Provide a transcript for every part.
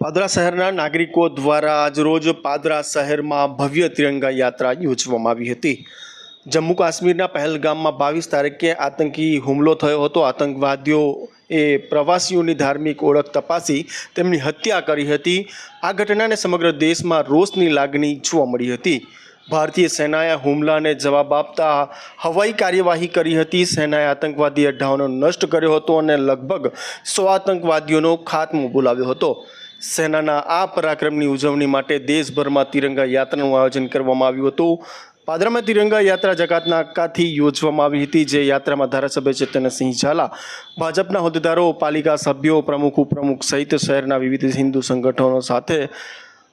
પાદરા શહેરના નાગરિકો દ્વારા આજરોજ પાદરા શહેરમાં ભવ્ય તિરંગા યાત્રા યોજવામાં આવી હતી. જમ્મુ કાશ્મીરના પહેલગામમાં બાવીસ તારીખે આતંકી હુમલો થયો હતો. આતંકવાદીઓ એ પ્રવાસીઓની ધાર્મિક ઓળખ તપાસી તેમની હત્યા કરી હતી. આ ઘટનાને સમગ્ર દેશમાં રોષની લાગણી જોવા મળી હતી. ભારતીય સેનાએ હુમલાને જવાબ આપતા હવાઈ કાર્યવાહી કરી હતી. સેનાએ આતંકવાદી અડ્ડાઓનો નષ્ટ કર્યો હતો અને લગભગ સો આતંકવાદીઓનો ખાત્મો બોલાવ્યો હતો. સેનાના આ પરાક્રમની ઉજવણી માટે દેશભરમાં તિરંગા યાત્રાનું આયોજન કરવામાં આવ્યું હતું. પાદરામાં તિરંગા યાત્રા જકાતના અક્કાથી યોજવામાં આવી હતી, જે યાત્રામાં ધારાસભ્ય ચેતનસિંહ ઝાલા, ભાજપના હોદ્દેદારો, પાલિકા સભ્યો, પ્રમુખ, ઉપપ્રમુખ સહિત શહેરના વિવિધ હિન્દુ સંગઠનો સાથે,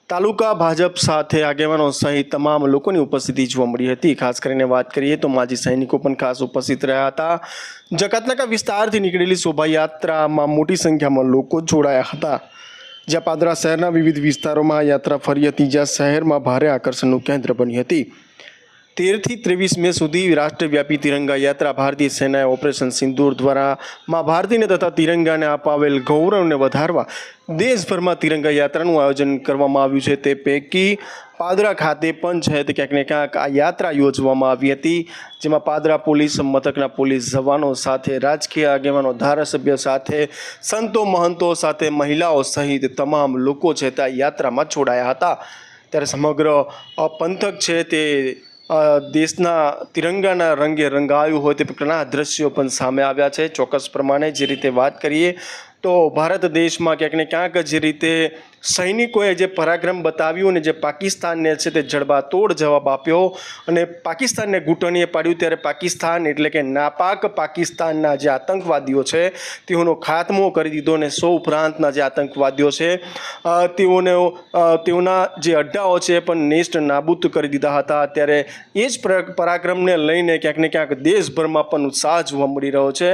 તાલુકા ભાજપ સાથે આગેવાનો સહિત તમામ લોકોની ઉપસ્થિતિ જોવા મળી હતી. ખાસ કરીને વાત કરીએ તો માજી સૈનિકો પણ ખાસ ઉપસ્થિત રહ્યા હતા. જકાતનાકા વિસ્તારથી નીકળેલી શોભાયાત્રામાં મોટી સંખ્યામાં લોકો જોડાયા હતા. જ્યાં પાદરા શહેરના વિવિધ વિસ્તારોમાં આ યાત્રા ફરી હતી, જ્યાં શહેરમાં ભારે આકર્ષણનું કેન્દ્ર બની હતી. તેરથી ત્રેવીસ મે સુધી રાષ્ટ્રવ્યાપી તિરંગા યાત્રા ભારતીય સેનાએ ઓપરેશન સિંદૂર દ્વારા મા ભારતીને તથા તિરંગાને અપાવેલ ગૌરવને વધારવા દેશભરમાં તિરંગા યાત્રાનું આયોજન કરવામાં આવ્યું છે. તે પૈકી પાદરા ખાતે પણ છે તે ક્યાંક ને ક્યાંક આ યાત્રા યોજવામાં આવી હતી, જેમાં પાદરા પોલીસ, મથકના પોલીસ જવાનો સાથે, રાજકીય આગેવાનો, ધારાસભ્ય સાથે, સંતો, મહંતો સાથે, મહિલાઓ સહિત તમામ લોકો છે તે આ યાત્રામાં જોડાયા હતા. ત્યારે સમગ્ર પંથક છે તે દેશના તિરંગાના રંગે રંગાયું હોય તે પ્રકારના દ્રશ્યો પણ સામે આવ્યા છે. ચોક્કસ પ્રમાણે જે રીતે વાત કરીએ તો ભારત દેશમાં ક્યાંક ને ક્યાંક જે રીતે સૈનિકોએ જે પરાક્રમ બતાવ્યું અને જે પાકિસ્તાનને છે તે જડબાતોડ જવાબ આપ્યો અને પાકિસ્તાનને ઘૂંટણીએ પાડ્યું ત્યારે પાકિસ્તાન એટલે કે નાપાક પાકિસ્તાનના જે આતંકવાદીઓ છે તેઓનો ખાત્મો કરી દીધો અને સો ઉપરાંતના જે આતંકવાદીઓ છે તેઓને તેઓના જે અડ્ડાઓ છે પણ નેસ્ટ નાબૂદ કરી દીધા હતા. ત્યારે એ જ પર- પરાક્રમને લઈને ક્યાંક ને ક્યાંક દેશભરમાં પણ ઉત્સાહ જોવા મળી રહ્યો છે.